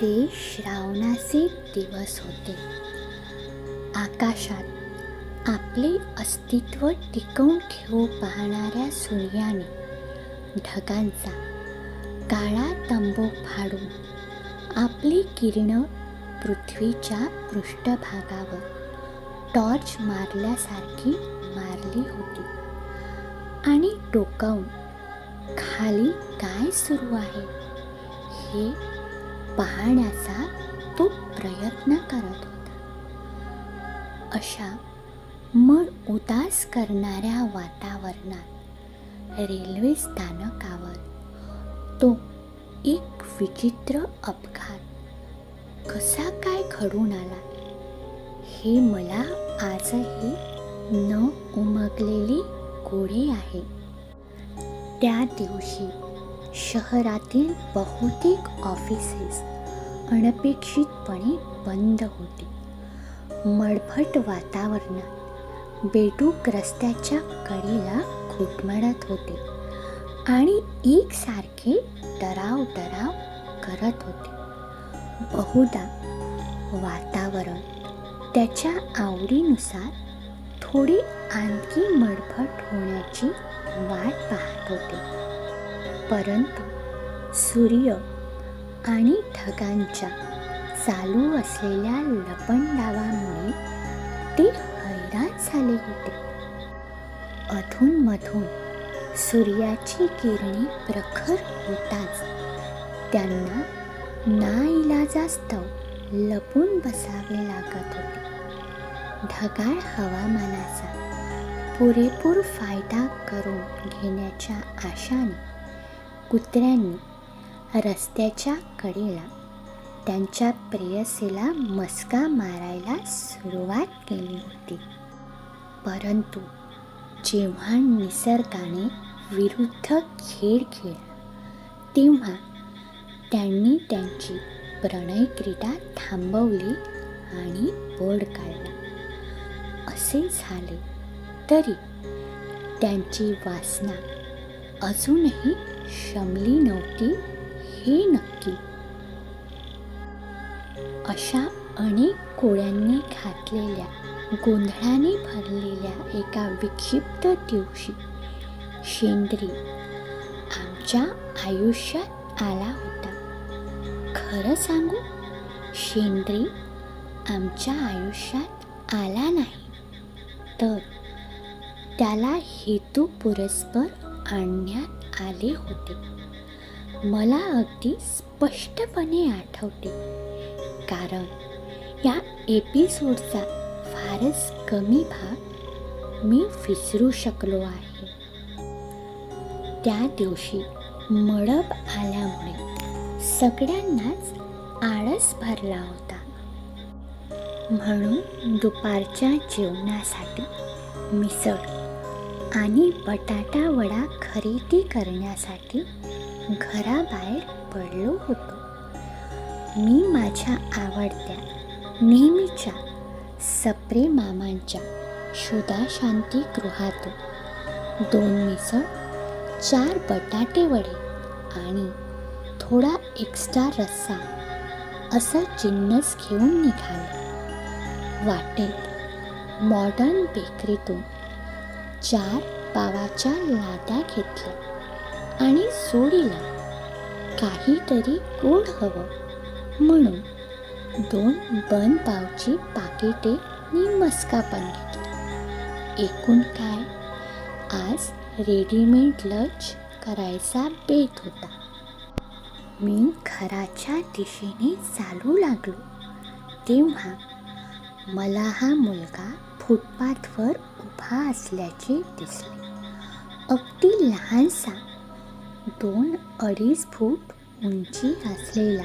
ते श्रावणाचे दिवस होते. आकाशात आपले अस्तित्व टिकवून ठेवू पाहणाऱ्या सूर्याने ढगांचा काळा तंबू फाडून आपली किरणं पृथ्वीच्या पृष्ठभागावर टॉर्च मारल्यासारखी मारली होती आणि टोकावून खाली काय सुरू आहे हे पाहण्याचा तो प्रयत्न करत होता. अशा मन उदास करणाऱ्या वातावरणात रेल्वे स्थानकावर तो एक विचित्र अपघात कसा काय घडून आला हे मला आजही न उमगलेली गोडी आहे. त्या दिवशी शहरातील बहुतेक ऑफिसेस अनपेक्षितपणे बंद होती. मळभट वातावरणात बेडूक रस्त्याच्या कडेला घुटमळत होते आणि एकसारखे डराव डराव करत होते. बहुधा वातावरण त्याच्या आवडीनुसार थोडी आणखी मळभट होण्याची वाट पाहत होते. परंतु सूर्य आणि ढगांच्या चालू असलेल्या लपंडावामुळे ते हैराण झाले होते. अधूनमधून सूर्याची किरणे प्रखर होताच. त्यांना नाईलाजास्तव लपून बसावे लागत होते. ढगाळ हवामानाचा पुरेपूर फायदा करून घेण्याच्या आशाने कुत्र्यांनी रस्त्याच्या कडेला त्यांच्या प्रेयसीला मस्का मारायला सुरुवात केली होती. परंतु जेव्हा निसर्गाने विरुद्ध खेळ खेळला तेव्हा त्यांनी त्यांची प्रणय क्रीडा थांबवली आणि बोर्ड काढला. असे झाले तरी त्यांची वासना अजूनही शमली नव्हती हे नक्की. अशा अनेक कोळ्यांनी घातलेल्या गोंधळाने भरलेल्या एका विक्षिप्त दिवशी शेंद्री आमच्या आयुष्यात आला होता. खरं सांगू शेंद्री आमच्या आयुष्यात आला नाही. तर त्याला हेतू पुरस्पर आणण्यात आले होते. मला अगदी स्पष्टपणे आठवते. कारण या एपिसोडचा फारच कमी भाग मी विसरू शकलो आहे. त्या दिवशी मडप आल्यामुळे सगळ्यांनाच आळस भरला होता. म्हणून दुपारच्या जेवणासाठी मिसळ आणि बटाटा वडा खरेदी करण्यासाठी घराबाहेर पडलो होतो. मी माझ्या आवडत्या नेहमीच्या सप्रे मामांच्या शुदा गृहातून दोन मिसळ चार बटाटे वडे आणि थोडा एक्स्ट्रा रस्सा असा जिन्नस घेऊन निघाले. वाटेत मॉडर्न बेकरीतून चार पावाच्या लाट्या घेतल्या आणि सोडीला काहीतरी गोड हवं. म्हणून दोन बन पावची पाकिटे मी मस्का पण घेतला. एकूण काय? आज रेडीमेड लंच करायचा बेत होता. मी घराच्या दिशेने चालू लागलो. तेव्हा मला हा मुलगा फुटपाथवर उभा असल्याचे दिसले. अगदी लहानसा दोन अडीच फूट उंची असलेला.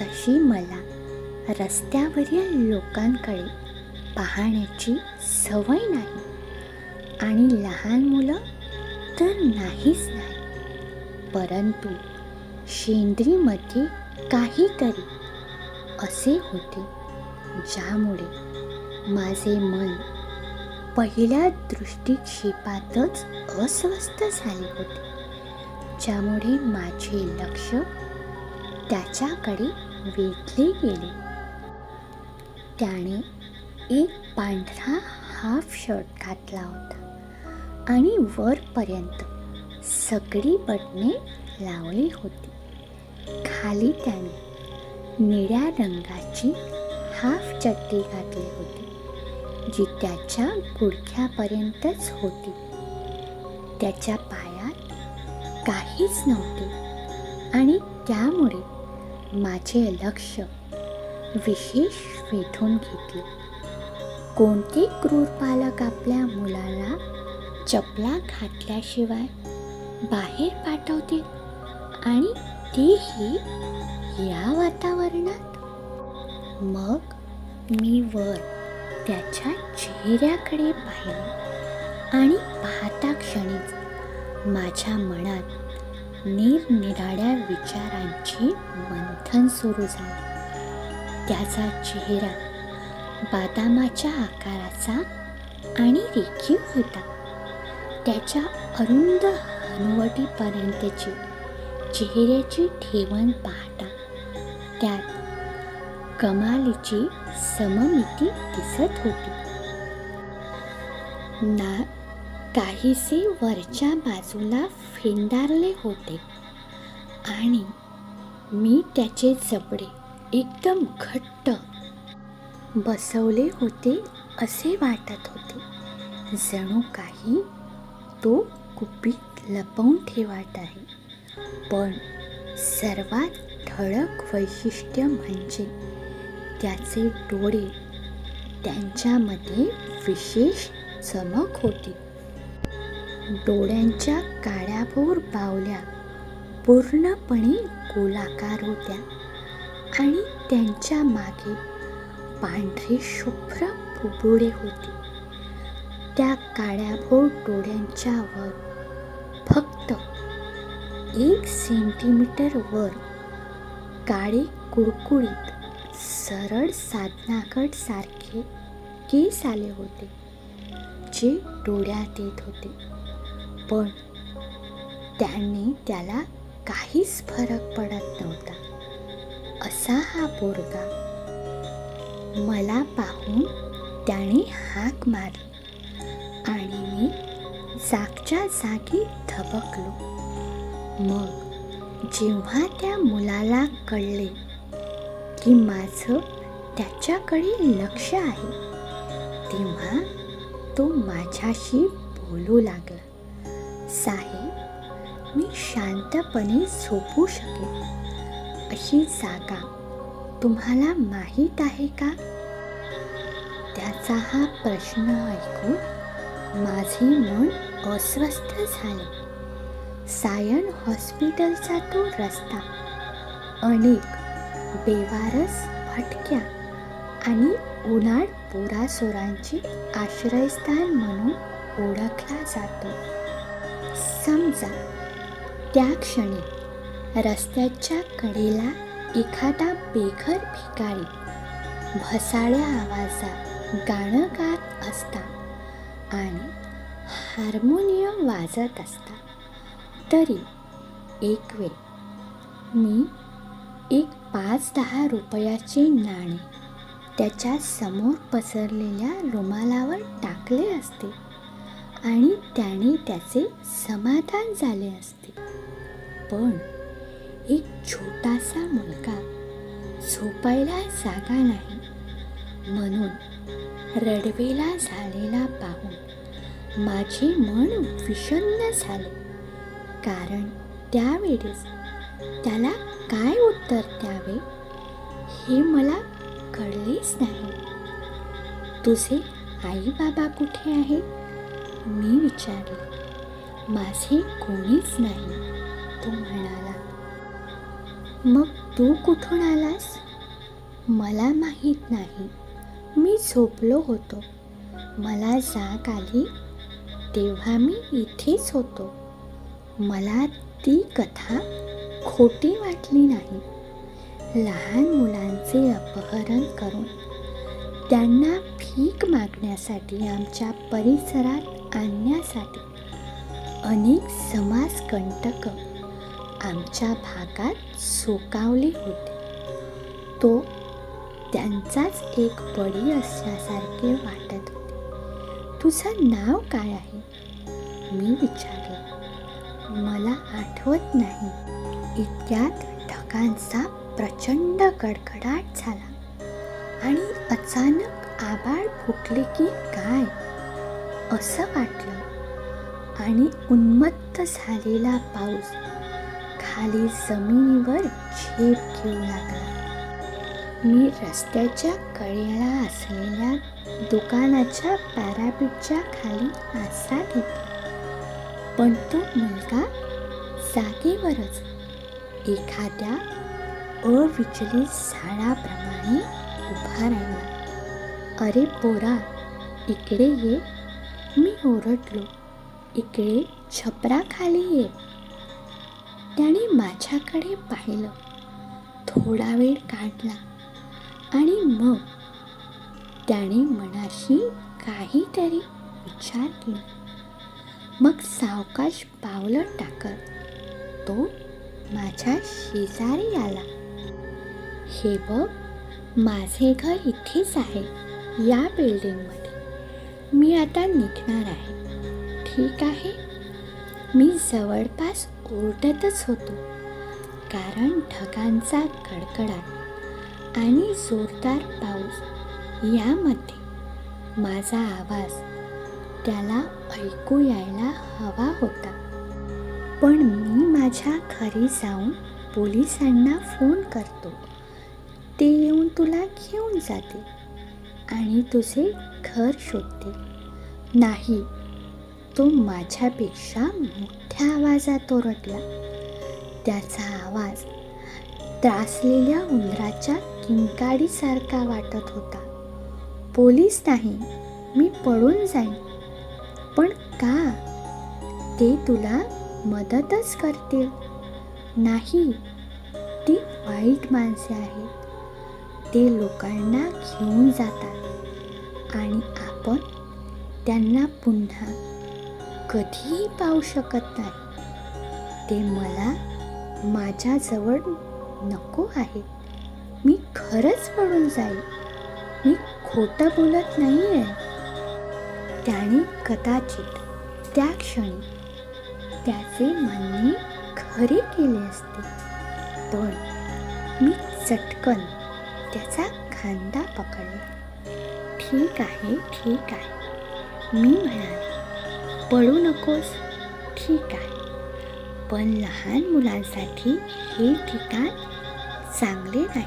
तशी मला रस्त्यावरील लोकांकडे पाहण्याची सवय नाही आणि लहान मुलं तर नाहीच नाही. परंतु शेंद्रीमध्ये काहीतरी असे होते ज्यामुळे माझे मन पहिल्या दृष्टिक्षेपातच अस्वस्थ झाले होते. ज्यामुळे माझे लक्ष त्याच्याकडे वेधले गेले. त्याने एक पांढरा हाफ शर्ट घातला होता आणि वरपर्यंत सगळी बटणे लावली होती. खाली त्याने निळ्या रंगाची हाफ चड्डी घातली होती. जी त्याच्या गुडघ्यापर्यंतच होती. त्याच्या पायात काहीच नव्हते. आणि त्यामुळे माझे लक्ष विशेष वेधून घेतले. कोणते क्रूर पालक आपल्या मुलाला चपला घातल्याशिवाय बाहेर पाठवतील आणि तेही या वातावरणात? मग मी वर त्याच्या चेहऱ्याकडे पाहिलं आणि पाहता क्षणीच माझ्या मनात निरनिराळ्या विचारांची मंथन सुरू झाले. त्याचा चेहरा बदामाच्या आकाराचा आणि रेखीव होता. त्याच्या अरुंद हनुवटीपर्यंतची चेहऱ्याची ठेवण पाहता त्यात कमालीची सममिती दिसत होती. ना काहीसे वरच्या बाजूला फेंडारले होते. आणि मी त्याचे जबडे एकदम घट्ट बसवले होते असे वाटत होते. जणू काही तो कुपीत लपवून ठेवत आहे. पण सर्वात ठळक वैशिष्ट्य म्हणजे त्याचे डोळे त्यांच्यामध्ये विशेष चमक होती. डोळ्यांच्या काळ्याभोर बावल्या पूर्णपणे गोलाकार होत्या आणि त्यांच्या मागे पांढरे शुभ्र बुबुळे होते. त्या काळ्याभोर डोळ्यांच्या वर फक्त एक सेंटीमीटर वर काळे कुळकुळीत सरळ साधनाकट सारखे केस आले होते जे डोळ्यात येत होते. पण त्यांनी त्याला काहीच फरक पडत नव्हता. असा हा पोरगा मला पाहून त्याने हाक मारली आणि मी जागच्या जागी धबकलो. मग जेव्हा त्या मुलाला कळले की माझं त्याच्याकडे लक्ष आहे. तेव्हा तो माझ्याशी बोलू लागला. साहेब मी शांतपणे झोपू शकेन. अशी जागा तुम्हाला माहीत आहे का? त्याचा हा प्रश्न ऐकून माझे मन अस्वस्थ झाले. सायन हॉस्पिटलचा तो रस्ता अनेक बेवारस भटक्या आणि उन्हाळ पोरासोरांची आश्रयस्थान म्हणून ओळखला जातो. समजा त्या क्षणी रस्त्याच्या कडेला एखादा बेघर भिकारी भसाळ्या आवाजात गाणं गात असता आणि हार्मोनियम वाजत असता तरी एक वेळ मी एक पाच दहा रुपयाचे नाणे त्याच्यासमोर पसरलेल्या रुमालावर टाकले असते आणि त्याने त्याचे समाधान झाले असते. पण एक छोटासा मुलगा झोपायला जागा नाही. म्हणून रडवेला झालेला पाहून माझे मन विषण्ण झाले. कारण त्यावेळेस त्याला काय उत्तर द्यावे हे मला कळलेच नाही. तुझे आई बाबा कुठे आहे मी विचारले. माझे कोणीच नाही तो म्हणाला. मग तू कुठून आलास? मला माहीत नाही. मी झोपलो होतो. मला जाग आली. तेव्हा मी इथेच होतो. मला ती कथा खोटी वाटली नाही. लहान मुलांचे अपहरण करून त्यांना भीक मागण्यासाठी आमच्या परिसरात आणण्यासाठी अनेक समाजकंटक आमच्या भागात सोकावले होते. तो त्यांचाच एक बळी असल्यासारखे वाटत होते. तुझं नाव काय आहे? मी विचारले. मला आठवत नाही. इतक्यात ढगांचा प्रचंड कडकडाट झाला आणि अचानक आबाळ फुटले की काय? असं वाटलं. आणि उन्मत्त झालेला पाऊस खाली जमिनीवर झेप घेऊ लागला. मी रस्त्याच्या कडेला असलेल्या दुकानाच्या पॅरापीटच्या खाली आसरा घेतला. पण तो मुलगा जागेवरच एखाद्या अविचलित झाडाप्रमाणे उभा राहिला अरे पोरा इकडे ये. मी ओरडलो. इकडे छपराखाली ये. त्याने माझ्याकडे पाहिलं. थोडा वेळ काढला आणि मग त्याने मनाशी काहीतरी विचार केला. मग सावकाश पावलं टाकत तो माझ्या शेजारी आला. हे बघ माझे घर इथेच आहे या बिल्डिंगमध्ये मी आता निघणार आहे. ठीक आहे? मी जवळपास ओरडतच होतो कारण ढगांचा कडकडाट आणि जोरदार पाऊस यामध्ये माझा आवाज त्याला ऐकू यायला हवा होता. पण मी माझ्या घरी जाऊन पोलिसांना फोन करतो. ते येऊन तुला घेऊन जाते आणि तुझे घर शोधते नाही तो माझ्यापेक्षा मोठ्या आवाजात ओरडला. त्याचा आवाज त्रासलेल्या उंदराच्या किंकाडीसारखा वाटत होता. पोलीस नाही मी पळून जाईन. पण का? ते तुला मदतच करतील. नाही ती वाईट माणसे आहेत. ते लोकांना घेऊन जातात. आणि आपण त्यांना पुन्हा कधीही पाहू शकत नाही. ते मला माझ्याजवळ नको आहे मी खरंच पडून जाईल. मी खोटं बोलत नाही आहे त्याने कदाचित त्या क्षणी त्याचे म्हणणे खरे केले असते. पण मी चटकन त्याचा खांदा पकडला. ठीक आहे ठीक आहे. मी म्हणाले पळू नकोस. ठीक आहे. पण लहान मुलांसाठी हे ठिकाण चांगले नाही.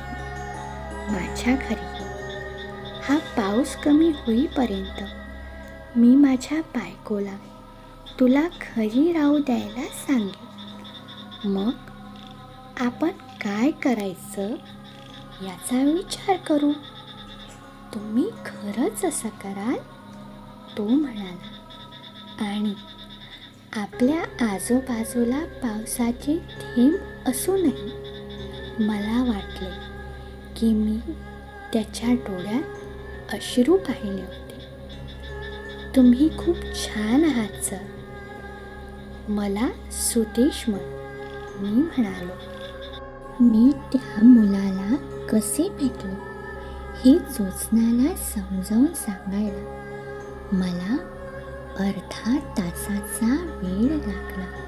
माझ्या घरी. हा पाऊस कमी होईपर्यंत मी माझ्या बायकोला तुला घरी राहू द्यायला सांगेन. मग आपण काय करायचं याचा विचार करू. तुम्ही खरंच असं कराल? तो म्हणाला. आणि आपल्या आजूबाजूला पावसाचे थेंब असूनही मला वाटले की मी त्याच्या डोळ्यात अश्रू पाहिले होते. तुम्ही खूप छान आहात सर. मला सुदेश म्हण मी म्हणालो मी त्या मुलाला कसे भेटलो हे जोचनाला समजावून सांगायला मला अर्धा तासाचा वेळ लागला.